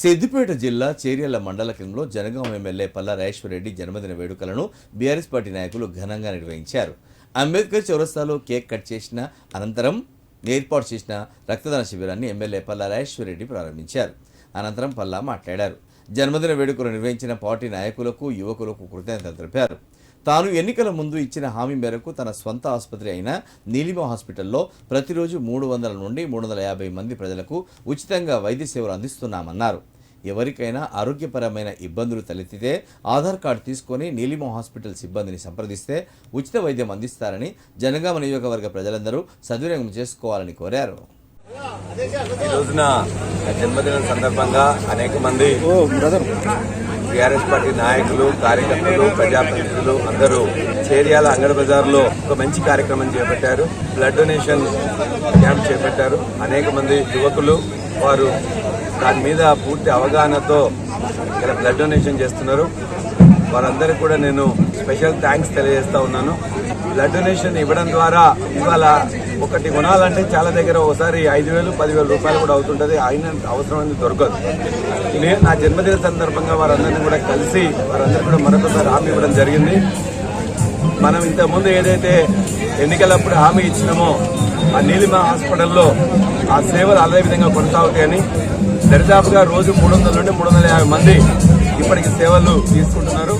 సిద్దిపేట జిల్లా చేర్యాల మండల కేంద్రంలో జనగాం ఎమ్మెల్యే పల్లా రెడ్డి జన్మదిన వేడుకలను బీఆర్ఎస్ పార్టీ నాయకులు ఘనంగా నిర్వహించారు. అంబేద్కర్ చౌరస్తాలో కేక్ కట్ చేసిన అనంతరం ఏర్పాటు చేసిన రక్తదాన శిబిరాన్ని ఎమ్మెల్యే పల్లా రెడ్డి ప్రారంభించారు. అనంతరం పల్లా మాట్లాడారు. జన్మదిన వేడుకలు నిర్వహించిన పార్టీ నాయకులకు యువకులకు కృతజ్ఞతలు తెలిపారు. తాను ఎన్నికల ముందు ఇచ్చిన హామీ మేరకు తన స్వంత ఆసుపత్రి అయిన నీలిమ హాస్పిటల్లో ప్రతిరోజు మూడు వందల నుండి మూడు వందల యాభై మంది ప్రజలకు ఉచితంగా వైద్య సేవలు అందిస్తున్నామన్నారు. ఎవరికైనా ఆరోగ్యపరమైన ఇబ్బందులు తలెత్తితే ఆధార్ కార్డు తీసుకొని నీలిమ హాస్పిటల్ సిబ్బందిని సంప్రదిస్తే ఉచిత వైద్యం అందిస్తారని జనగామ నియోజకవర్గ ప్రజలందరూ సద్వినియోగం చేసుకోవాలని కోరారు. ఈ రోజున జన్మదినం సందర్భంగా అనేక మంది టీఆర్ఎస్ పార్టీ నాయకులు కార్యకర్తలు ప్రజాప్రతినిధులు అందరూ చేరియాల అంగడి బజార్లో ఒక మంచి కార్యక్రమం చేపట్టారు. బ్లడ్ డొనేషన్ క్యాంప్ చేపట్టారు. అనేక మంది యువకులు వారు దాని మీద పూర్తి అవగాహనతో ఇక్కడ బ్లడ్ డొనేషన్ చేస్తున్నారు. వారందరికీ కూడా నేను స్పెషల్ థ్యాంక్స్ తెలియజేస్తా ఉన్నాను. బ్లడ్ డొనేషన్ ఇవ్వడం ద్వారా ఇవాళ ఒకటి కొనాలంటే చాలా దగ్గర ఒకసారి ఐదు వేలు పదివేల రూపాయలు కూడా అవుతుంటది. అయిన అనేది దొరకదు. నేను నా జన్మదిన సందర్భంగా వారందరినీ కూడా కలిసి వారందరూ కూడా మరొకసారి హామీ ఇవ్వడం జరిగింది. మనం ఇంతకుముందు ఏదైతే ఎన్నికలప్పుడు హామీ ఇచ్చినామో ఆ నీలిమ హాస్పిటల్లో ఆ సేవలు అదే విధంగా కొనసాగుతాయని దరిదాపుగా రోజు మూడు వందల నుండి మూడు వందల యాభై మంది ఇప్పటికి సేవలు తీసుకుంటున్నారు.